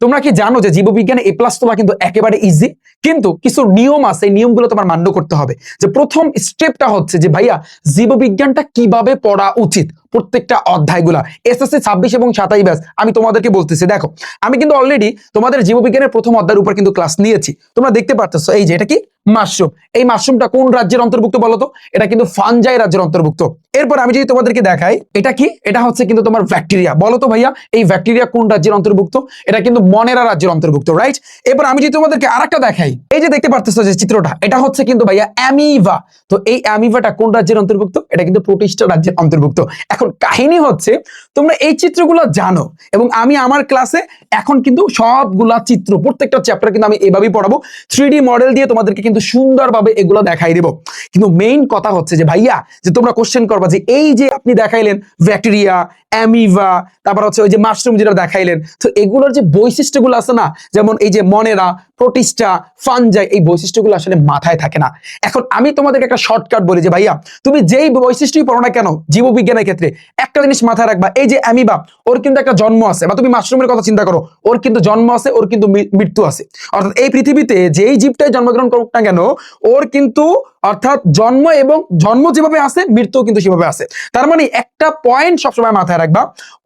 তোমরা কি জানো যে জীববিজ্ঞানে এ প্লাস তোলা কিন্তু একেবারে ইজি কিন্তু কিছু নিয়ম আছে, এই নিয়মগুলো তোমার মান্য করতে হবে। যে প্রথম স্টেপটা হচ্ছে যে, ভাইয়া, জীববিজ্ঞানটা কীভাবে পড়া উচিত? প্রত্যেকটা অধ্যায়গুলা, এসএসসি ছাব্বিশ এবং সাতাই ব্যাস, আমি তোমাদেরকে বলতেছি। দেখো, আমি কিন্তু অলরেডি তোমাদের জীববিজ্ঞানের প্রথম অধ্যায়ের উপর কিন্তু ক্লাস নিয়েছি। তোমরা দেখতে পারতেছো, এই যে এটা কি? মাশরুম এই মাশরুমটা কোন রাজ্যের অন্তর্ভুক্ত বলো তো এটা কিন্তু ফানজাই রাজ্যের অন্তর্ভুক্ত। এরপর আমি যদি তোমাদেরকে দেখাই, এটা কি? এটা হচ্ছে কিন্তু তোমার ব্যাকটেরিয়া বলো তো ভাইয়া, এই ব্যাকটেরিয়া কোন রাজ্যের অন্তর্ভুক্ত? এটা কিন্তু মনেরা রাজ্যের অন্তর্ভুক্ত রাইট এরপর আমি যদি তোমাদেরকে আরেকটা দেখাই, এই যে দেখতে পারতেছো যে চিত্রটা, এটা হচ্ছে কিন্তু ভাইয়া অ্যামিভা তো এই অ্যামিভাটা কোন রাজ্যের অন্তর্ভুক্ত? এটা কিন্তু প্রোটিস্টা রাজ্যের অন্তর্ভুক্ত। এখন কাহিনী হচ্ছে, তোমরা এই চিত্রগুলো জানো এবং আমি আমার ক্লাসে এখন কিন্তু সবগুলা চিত্র, প্রত্যেকটা চ্যাপ্টার কিন্তু আমি এভাবেই পড়াবো। থ্রি মডেল দিয়ে তোমাদেরকে কিন্তু সুন্দরভাবে এগুলো দেখাই দেবো। কিন্তু মেইন কথা হচ্ছে যে, ভাইয়া, যে তোমরা কোশ্চেন করবা যে, এই যে আপনি দেখাইলেন ব্যাকটেরিয়া অ্যামিভা তারপর হচ্ছে ওই যে মাশরুম যেটা দেখাইলেন, তো এগুলোর যে বৈশিষ্ট্যগুলো আছে না, যেমন এই যে মনেরা প্রোটিস্টা ফানজাই এই বৈশিষ্ট্যগুলো আসলে মাথায় থাকে না। এখন আমি তোমাদেরকে একটা শর্টকাট বলি যে, ভাইয়া, তুমি যেই বৈশিষ্ট্যই পড়ো না কেন, জীববিজ্ঞানের ক্ষেত্রে, একটা জিনিস মাথায় রাখবা, এই যে অ্যামিবা, ওর কিন্তু একটা জন্ম আছে, বা তুমি মাশরুমের কথা চিন্তা করো, ওর কিন্তু জন্ম আছে, ওর কিন্তু মৃত্যু আছে। অর্থাৎ এই পৃথিবীতে যেই জীবটাই জন্মগ্রহণ করুক না কেন, ওর কিন্তু, অর্থাৎ জন্ম এবং জন্ম যেভাবে আছে মৃত্যু কিন্তু সেভাবে আছে। তার মানে একটা পয়েন্ট সবসময় মাথায় রাখবা,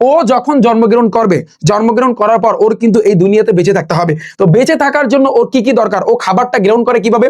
ও যখন জন্মগ্রহণ করবে, জন্মগ্রহণ করার পর ওর কিন্তু এই দুনিয়াতে বেঁচে থাকতে হবে। তো বেঁচে থাকার জন্য ওর কি কি দরকার? ও খাবারটা গ্রহণ করে কীভাবে?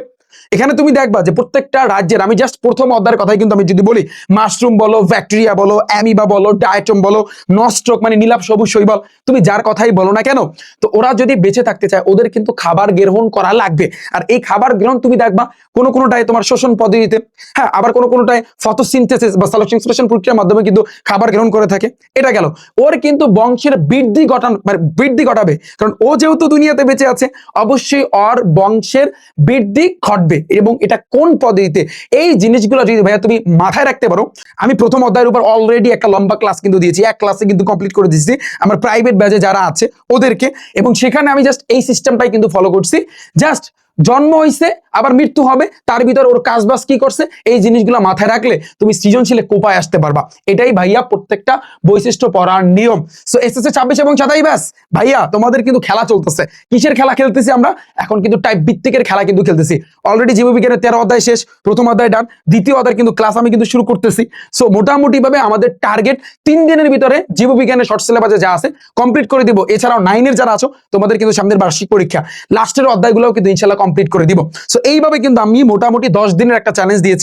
এখানে তুমি দেখবা যে প্রত্যেকটা রাজ্যের, আমি জাস্ট প্রথম অধ্যায়ের কথাই কিন্তু আমি যদি বলি মাশরুম বলো ব্যাকটেরিয়া বলো অ্যামিবা বলো ডায়টম বলো নস্ট্রোক মানে নীলাপ সবুজ শৈবাল, তুমি যার কথাই বলো না কেন? তো ওরা যদি বেঁচে থাকতে চায়, ওদের কিন্তু খাবার গ্রহণ করা লাগবে। আর এই খাবার গ্রহণ তুমি দেখবা, কোনো কোনোটায় তোমার শোষণ পদ্ধতিতে হ্যাঁ আবার কোনো কোনোটায় ফটোসিনথেসিস বা সালোকসংশ্লেষণ প্রক্রিয়ার মাধ্যমে কিন্তু খাবার গ্রহণ করে থাকে। এটা গেল। ওর কিন্তু বংশের বৃদ্ধি ঘটান মানে বৃদ্ধি ঘটাবে। কারণ ও যেহেতু দুনিয়াতে বেঁচে আছে, অবশ্যই ওর বংশের বৃদ্ধি ঘটবে এবং এটা কোন পদ্ধতিতে এই জিনিসগুলো যদি ভাইয়া তুমি মাথায় রাখতে পারো, আমি প্রথম অধ্যায়ের উপর অলরেডি একটা লম্বা ক্লাস কিন্তু দিয়েছি, এক ক্লাসে কিন্তু কমপ্লিট করে দিয়েছি, আমার প্রাইভেট ব্যাচে যারা আছে, ওদেরকে, এবং সেখানে আমি জাস্ট এই সিস্টেমটাই কিন্তু ফলো করছি জাস্ট জন্ম হইছে, আবার মৃত্যু হবে, তার ভিতর ওর কাজবাজ কি করছে? এই জিনিসগুলো মাথায় রাখলে তুমি সৃজনশীলে কোপায় আসতে পারবা। এটাই ভাইয়া প্রত্যেকটা বৈশিষ্ট্য পড়ার নিয়ম। সো এস এস ছাব্বিশ এবং সাতাই ব্যাস, ভাইয়া তোমাদের কিন্তু খেলা চলতেছে। কিসের খেলা খেলতেছি আমরা? এখন কিন্তু টাইপ ভিত্তিকের খেলা কিন্তু খেলতেছি। অলরেডি জীববিজ্ঞানের তেরো অধ্যায় শেষ, প্রথম অধ্যায় ডান দ্বিতীয় অধ্যায় কিন্তু ক্লাস আমি কিন্তু শুরু করতেছি। সো মোটামুটি ভাবে আমাদের টার্গেট তিন দিনের ভিতরে জীববিজ্ঞানের শর্ট সিলেবাসে যা আছে কমপ্লিট করে দিব। এছাড়াও নাইনের যারা আছো, তোমাদের কিন্তু সামনের বার্ষিক পরীক্ষা। লাস্টের অধ্যায়গুলোও কিন্তু ইনশাল্লাহ কমপ্লিট করে দিব। সো এইভাবে কিন্তু আমি মোটামুটি দশ দিনের একটা চ্যালেঞ্জ দিয়েছি।